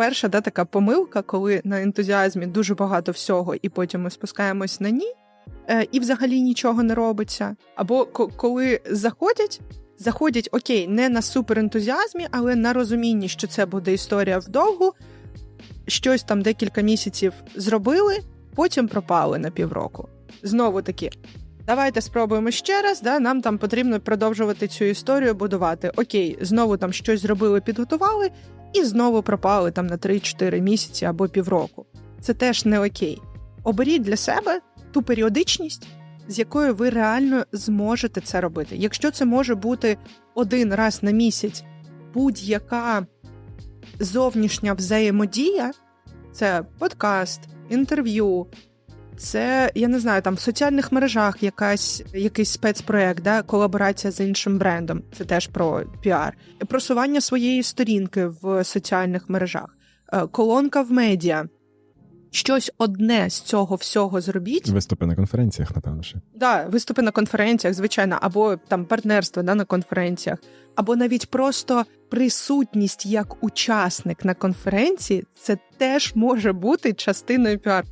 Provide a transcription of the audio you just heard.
перша да, така помилка, коли на ентузіазмі дуже багато всього, і потім ми спускаємось на ні, е, і взагалі нічого не робиться. Або ко- коли заходять, заходять окей, не на суперентузіазмі, але на розумінні, що це буде історія вдовгу, щось там декілька місяців зробили, потім пропали на півроку. Знову таки. Давайте спробуємо ще раз. Да, нам там потрібно продовжувати цю історію будувати. Окей, знову там щось зробили, підготували, і знову пропали там на 3-4 місяці або півроку. Це теж не окей. Оберіть для себе ту періодичність, з якою ви реально зможете це робити. Якщо це може бути один раз на місяць, будь-яка зовнішня взаємодія, це подкаст, інтерв'ю. Це я не знаю, там в соціальних мережах якась якийсь спецпроект, да, колаборація з іншим брендом. Це теж про піар, просування своєї сторінки в соціальних мережах, е, колонка в медіа. Щось одне з цього всього зробіть. Виступи на конференціях, напевно, ще. Да, виступи на конференціях, звичайно, або там партнерство да, на конференціях, або навіть просто присутність як учасник на конференції, це теж може бути частиною піар.